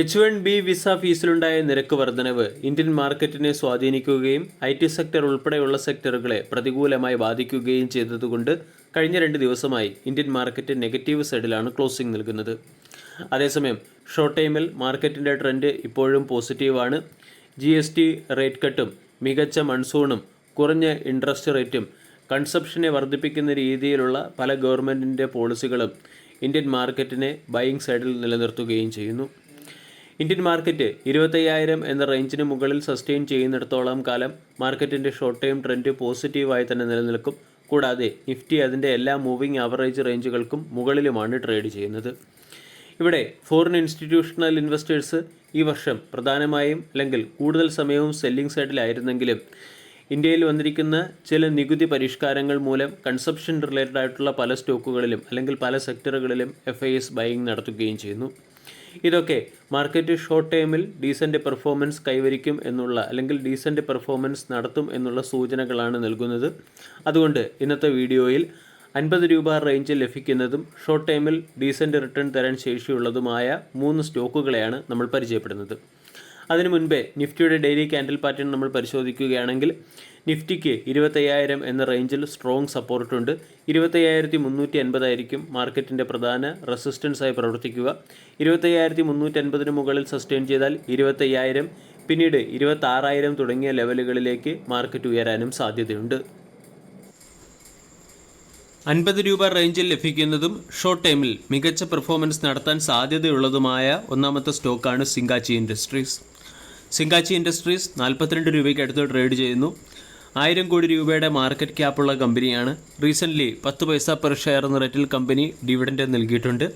H one B visa ഫീസിലുണ്ടായ നിരക്ക് വർധനവ് ഇന്ത്യൻ മാർക്കറ്റിനെ സ്വാധീനിക്കുകയും ഐ ടി സെക്ടർ ഉൾപ്പെടെയുള്ള സെക്ടറുകളെ പ്രതികൂലമായി ബാധിക്കുകയും ചെയ്തതുകൊണ്ട് കഴിഞ്ഞ രണ്ട് ദിവസമായി ഇന്ത്യൻ മാർക്കറ്റ് നെഗറ്റീവ് സൈഡിലാണ് ക്ലോസിംഗ് നൽകുന്നത് അതേസമയം ഷോർട്ട് ടൈമിൽ മാർക്കറ്റിന്റെ ട്രെൻഡ് ഇപ്പോഴും പോസിറ്റീവാണ്. ജി എസ് ടി റേറ്റ് കട്ടും മികച്ച മൺസൂണും കുറഞ്ഞ ഇൻട്രസ്റ്റ് റേറ്റും കൺസപ്ഷനെ വർദ്ധിപ്പിക്കുന്ന രീതിയിലുള്ള പല ഗവൺമെന്റിന്റെ പോളിസികളും ഇന്ത്യൻ മാർക്കറ്റിനെ ബൈയിങ് സൈഡിൽ നിലനിർത്തുകയും ചെയ്യുന്നു. ഇന്ത്യൻ മാർക്കറ്റ് ഇരുപത്തയ്യായിരം എന്ന റേഞ്ചിന് മുകളിൽ സസ്റ്റെയിൻ ചെയ്യുന്നിടത്തോളം കാലം മാർക്കറ്റിന്റെ ഷോർട്ട് ടൈം ട്രെൻഡ് പോസിറ്റീവായി തന്നെ നിലനിൽക്കും. കൂടാതെ നിഫ്റ്റി അതിന്റെ എല്ലാ മൂവിംഗ് ആവറേജ് റേഞ്ചുകൾക്കും മുകളിലുമാണ് ട്രേഡ് ചെയ്യുന്നത്. ഇവിടെ ഫോറിൻ ഇൻസ്റ്റിറ്റ്യൂഷണൽ ഇൻവെസ്റ്റേഴ്സ് ഈ വർഷം പ്രധാനമായും അല്ലെങ്കിൽ കൂടുതൽ സമയവും സെല്ലിംഗ് സൈഡിലായിരുന്നെങ്കിലും ഇന്ത്യയിൽ വന്നിരിക്കുന്ന ചില നികുതി പരിഷ്കാരങ്ങൾ മൂലം കൺസപ്ഷൻ റിലേറ്റഡ് ആയിട്ടുള്ള പല സ്റ്റോക്കുകളിലും അല്ലെങ്കിൽ പല സെക്ടറുകളിലും എഫ് ഐ എസ് ബൈയിങ് നടത്തുകയും ചെയ്യുന്നു. ഇതൊക്കെ മാർക്കറ്റ് ഷോർട്ട് ടൈമിൽ ഡീസന്റ് പെർഫോമൻസ് കൈവരിക്കും എന്നുള്ള അല്ലെങ്കിൽ ഡീസന്റ് പെർഫോമൻസ് നടത്തും എന്നുള്ള സൂചനകളാണ് നൽകുന്നത്. അതുകൊണ്ട് ഇന്നത്തെ വീഡിയോയിൽ അൻപത് രൂപ റേഞ്ചിൽ ലഭിക്കുന്നതും ഷോർട്ട് ടൈമിൽ ഡീസന്റ് റിട്ടേൺ തരാൻ ശേഷിയുള്ളതുമായ മൂന്ന് സ്റ്റോക്കുകളെയാണ് നമ്മൾ പരിചയപ്പെടുന്നത്. അതിനു മുൻപേ നിഫ്റ്റിയുടെ ഡെയിലി ക്യാൻഡിൽ പാറ്റേൺ നമ്മൾ പരിശോധിക്കുകയാണെങ്കിൽ നിഫ്റ്റിക്ക് ഇരുപത്തയ്യായിരം എന്ന റേഞ്ചിൽ സ്ട്രോങ് സപ്പോർട്ടുണ്ട് ഇരുപത്തയ്യായിരത്തി മുന്നൂറ്റി അൻപതായിരിക്കും മാർക്കറ്റിന്റെ പ്രധാന റെസിസ്റ്റൻസായി പ്രവർത്തിക്കുക. ഇരുപത്തയ്യായിരത്തി മുന്നൂറ്റി അൻപതിന് മുകളിൽ സസ്റ്റെയിൻ ചെയ്താൽ ഇരുപത്തയ്യായിരം പിന്നീട് ഇരുപത്താറായിരം തുടങ്ങിയ ലെവലുകളിലേക്ക് മാർക്കറ്റ് ഉയരാനും സാധ്യതയുണ്ട്. അൻപത് രൂപ റേഞ്ചിൽ ലഭിക്കുന്നതും ഷോർട്ട് ടൈമിൽ മികച്ച പെർഫോമൻസ് നടത്താൻ സാധ്യതയുള്ളതുമായ ഒന്നാമത്തെ സ്റ്റോക്കാണ് സിംഗാച്ചി ഇൻഡസ്ട്രീസ്. സിംഗാച്ചി ഇൻഡസ്ട്രീസ് നാൽപ്പത്തിരണ്ട് രൂപയ്ക്ക് അടുത്ത് ട്രേഡ് ചെയ്യുന്നു. ആയിരം കോടി രൂപയുടെ മാർക്കറ്റ് ക്യാപ്പുള്ള കമ്പനിയാണ്. റീസെന്റ്ലി പത്ത് പൈസ പെർ ഷെയർ എന്ന റേറ്റിൽ കമ്പനി ഡിവിഡൻഡ് നൽകിയിട്ടുണ്ട്.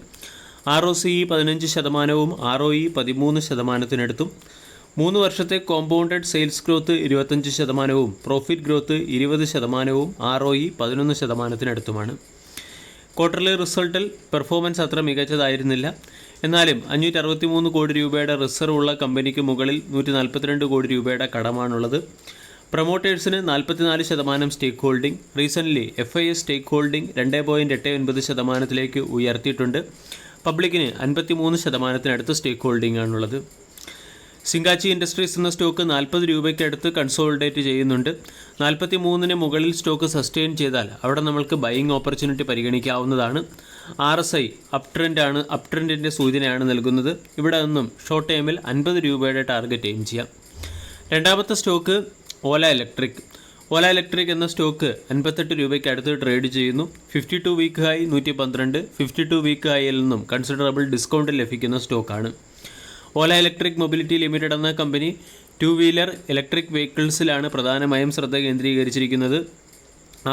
ആർ ഒ സി പതിനഞ്ച് ശതമാനവും ആർ ഒ ഇ പതിമൂന്ന് ശതമാനത്തിനടുത്തും. മൂന്ന് വർഷത്തെ കോമ്പൗണ്ടഡ് സെയിൽസ് ഗ്രോത്ത് ഇരുപത്തഞ്ച് ശതമാനവും പ്രോഫിറ്റ് ഗ്രോത്ത് ഇരുപത് ശതമാനവും ആർ ഒ ഇ പതിനൊന്ന് ശതമാനത്തിനടുത്തുമാണ്. ക്വാർട്ടർലി റിസൾട്ടിൽ പെർഫോമൻസ് അത്ര മികച്ചതായിരുന്നില്ല. എന്നാലും അഞ്ഞൂറ്റി അറുപത്തി മൂന്ന് കോടി രൂപയുടെ റിസർവ് ഉള്ള കമ്പനിക്ക് മുകളിൽ നൂറ്റി നാൽപ്പത്തിരണ്ട് കോടി രൂപയുടെ കടമാണുള്ളത്. പ്രൊമോട്ടേഴ്സിന് നാൽപ്പത്തിനാല് ശതമാനം stake holding recently F I S stake holding രണ്ട് പോയിന്റ് എട്ട് ഒൻപത് ശതമാനത്തിലേക്ക് ഉയർത്തിയിട്ടുണ്ട്. പബ്ലിക്കിന് അൻപത്തി മൂന്ന് ശതമാനത്തിനടുത്ത് സ്റ്റേക്ക് ഹോൾഡിംഗ് ആണുള്ളത്. സിംഗാച്ചി ഇൻഡസ്ട്രീസ് എന്ന സ്റ്റോക്ക് നാൽപ്പത് രൂപയ്ക്ക് അടുത്ത് കൺസോളിഡേറ്റ് ചെയ്യുന്നുണ്ട്. നാൽപ്പത്തി മൂന്നിന് മുകളിൽ സ്റ്റോക്ക് സസ്റ്റെയിൻ ചെയ്താൽ അവിടെ നമ്മൾക്ക് ബൈയിങ് ഓപ്പർച്യൂണിറ്റി പരിഗണിക്കാവുന്നതാണ്. ആർ എസ് ഐ അപ് ട്രെൻഡാണ് അപ് ട്രെൻഡിന്റെ സൂചനയാണ് നൽകുന്നത്. ഇവിടെ നിന്നും ഷോർട്ട് ടൈമിൽ അൻപത് രൂപയുടെ ടാർഗറ്റ് എയിം ചെയ്യാം. രണ്ടാമത്തെ stock Ola electric. Ola electric എന്ന സ്റ്റോക്ക് അൻപത്തെട്ട് രൂപയ്ക്ക് അടുത്ത് ട്രേഡ് ചെയ്യുന്നു. ഫിഫ്റ്റി ടു വീക്ക് ഹൈ നൂറ്റി പന്ത്രണ്ട് ഫിഫ്റ്റി ടു വീക്ക് ഹൈയിൽ നിന്നും കൺസിഡറബിൾ ഡിസ്കൗണ്ട് ലഭിക്കുന്ന സ്റ്റോക്കാണ്. ഓല ഇലക്ട്രിക് മൊബിലിറ്റി ലിമിറ്റഡ് എന്ന കമ്പനി ടു വീലർ ഇലക്ട്രിക് വെഹിക്കിൾസിലാണ് പ്രധാനമായും ശ്രദ്ധ കേന്ദ്രീകരിച്ചിരിക്കുന്നത്.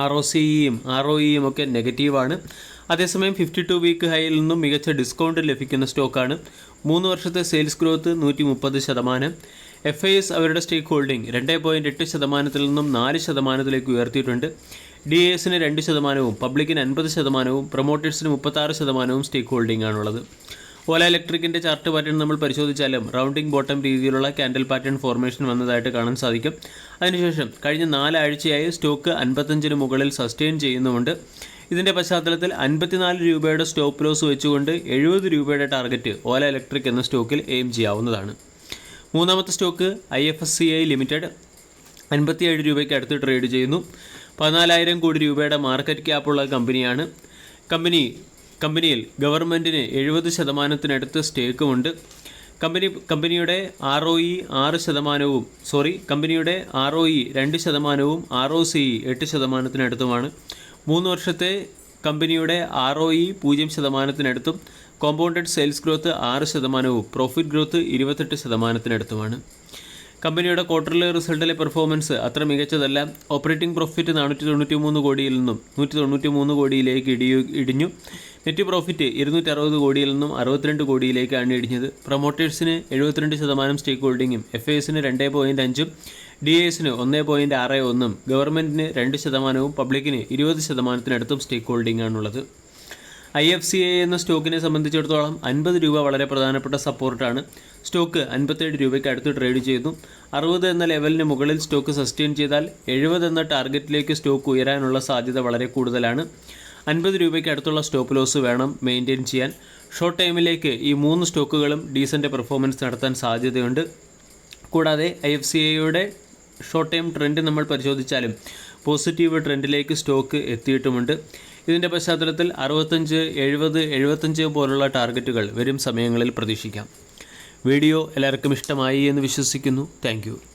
ആർ ഒ സിയും ആർ ഒ ഇയും ഒക്കെ നെഗറ്റീവാണ്. അതേസമയം ഫിഫ്റ്റി ടു വീക്ക് ഹൈയിൽ നിന്നും മികച്ച ഡിസ്കൗണ്ട് ലഭിക്കുന്ന സ്റ്റോക്കാണ്. മൂന്ന് വർഷത്തെ സെയിൽസ് ഗ്രോത്ത് നൂറ്റി മുപ്പത് ശതമാനം. എഫ് ഐ എസ് അവരുടെ സ്റ്റേക്ക് ഹോൾഡിംഗ് രണ്ട് പോയിന്റ് എട്ട് ശതമാനത്തിൽ നിന്നും നാല് ശതമാനത്തിലേക്ക് ഉയർത്തിയിട്ടുണ്ട്. ഡി എ എസിന് രണ്ട് ശതമാനവും പബ്ലിക്കിന് അൻപത് ശതമാനവും പ്രൊമോട്ടേഴ്സിന് മുപ്പത്താറ് ശതമാനവും സ്റ്റേക്ക് ഹോൾഡിംഗ് ആണുള്ളത് ഓല ഇലക്ട്രിക്കിന്റെ ചാർട്ട് പാറ്റേൺ നമ്മൾ പരിശോധിച്ചാലും റൗണ്ടിംഗ് ബോട്ടം രീതിയിലുള്ള കാൻഡിൽ പാറ്റേൺ ഫോർമേഷൻ വന്നതായിട്ട് കാണാൻ സാധിക്കും. അതിനുശേഷം കഴിഞ്ഞ നാലാഴ്ചയായി സ്റ്റോക്ക് അൻപത്തഞ്ചിന് മുകളിൽ സസ്റ്റെയിൻ ചെയ്യുന്നുമുണ്ട്. ഇതിന്റെ പശ്ചാത്തലത്തിൽ അൻപത്തിനാല് രൂപയുടെ സ്റ്റോപ്പ് ലോസ് വെച്ചുകൊണ്ട് എഴുപത് രൂപയുടെ ടാർഗറ്റ് ഓല ഇലക്ട്രിക് എന്ന സ്റ്റോക്കിൽ എയിം ചെയ്യാവുന്നതാണ്. മൂന്നാമത്തെ stock I F S C I limited അൻപത്തിയേഴ് രൂപയ്ക്ക് അടുത്ത് ട്രേഡ് ചെയ്യുന്നു. പതിനാലായിരം കോടി രൂപയുടെ മാർക്കറ്റ് ക്യാപ്പുള്ള കമ്പനിയാണ്. കമ്പനി കമ്പനിയിൽ ഗവൺമെന്റിന് എഴുപത് ശതമാനത്തിനടുത്ത് സ്റ്റേക്കുമുണ്ട്. കമ്പനി കമ്പനിയുടെ ആർ ഒ ഇ ആറ് ശതമാനവും സോറി കമ്പനിയുടെ ആർ ഒ ഇ രണ്ട് ശതമാനവും ആർ ഒ സി എട്ട് ശതമാനത്തിനടുത്തുമാണ്. മൂന്ന് വർഷത്തെ കമ്പനിയുടെ ആർ ഒ ഇ പൂജ്യം ശതമാനത്തിനടുത്തും കോമ്പൗണ്ടഡ് സെയിൽസ് ഗ്രോത്ത് ആറ് ശതമാനവും പ്രോഫിറ്റ് ഗ്രോത്ത് ഇരുപത്തെട്ട് ശതമാനത്തിനടുത്തുമാണ്. കമ്പനിയുടെ ക്വാർട്ടർലി റിസൾട്ടിലെ പെർഫോമൻസ് അത്ര മികച്ചതല്ല. ഓപ്പറേറ്റിംഗ് പ്രോഫിറ്റ് നാനൂറ്റി തൊണ്ണൂറ്റി മൂന്ന് കോടിയിൽ നിന്നും നൂറ്റി തൊണ്ണൂറ്റി മൂന്ന് കോടിയിലേക്ക് ഇടിയു ഇടിഞ്ഞു. നെറ്റ് പ്രോഫിറ്റ് ഇരുന്നൂറ്റി അറുപത് കോടിയിൽ നിന്നും അറുപത്തിരണ്ട് കോടിയിലേക്കാണ് ഇടിഞ്ഞത്. പ്രൊമോട്ടേഴ്സിന് എഴുപത്തിരണ്ട് ശതമാനം സ്റ്റേക്ക് ഹോൾഡിങ്ങും എഫ് എസിന് രണ്ട് പോയിന്റ് അഞ്ചും ഡി എസിന് ഒന്ന് പോയിന്റ് ആറ് ഒന്നും ഗവൺമെന്റിന് രണ്ട് ശതമാനവും പബ്ലിക്കിന് ഇരുപത് ശതമാനത്തിനടുത്തും സ്റ്റേക്ക് ഹോൾഡിംഗ് ആണുള്ളത് ഐ എഫ് സി എ എന്ന സ്റ്റോക്കിനെ സംബന്ധിച്ചിടത്തോളം അൻപത് രൂപ വളരെ പ്രധാനപ്പെട്ട സപ്പോർട്ടാണ്. സ്റ്റോക്ക് അൻപത്തേഴ് രൂപയ്ക്ക് അടുത്ത് ട്രേഡ് ചെയ്തു അറുപത് എന്ന ലെവലിന് മുകളിൽ സ്റ്റോക്ക് സസ്റ്റെയിൻ ചെയ്താൽ എഴുപത് എന്ന ടാർഗറ്റിലേക്ക് സ്റ്റോക്ക് ഉയരാനുള്ള സാധ്യത വളരെ കൂടുതലാണ്. അൻപത് രൂപയ്ക്ക് അടുത്തുള്ള സ്റ്റോപ്പ് ലോസ് വേണം മെയിന്റെയിൻ ചെയ്യാൻ. ഷോർട്ട് ടൈമിലേക്ക് ഈ മൂന്ന് സ്റ്റോക്കുകളും ഡീസന്റ് പെർഫോമൻസ് നടത്താൻ സാധ്യതയുണ്ട്. കൂടാതെ ഐ എഫ് സി ഐയുടെ ഷോർട്ട് ടൈം ട്രെൻഡ് നമ്മൾ പരിശോധിച്ചാലും പോസിറ്റീവ് ട്രെൻഡിലേക്ക് സ്റ്റോക്ക് എത്തിയിട്ടുമുണ്ട്. ഇതിന്റെ പശ്ചാത്തലത്തിൽ അറുപത്തഞ്ച് എഴുപത് എഴുപത്തഞ്ച് പോലുള്ള ടാർഗറ്റുകൾ വരും സമയങ്ങളിൽ പ്രതീക്ഷിക്കാം. വീഡിയോ എല്ലാവർക്കും ഇഷ്ടമായി എന്ന് വിശ്വസിക്കുന്നു. താങ്ക്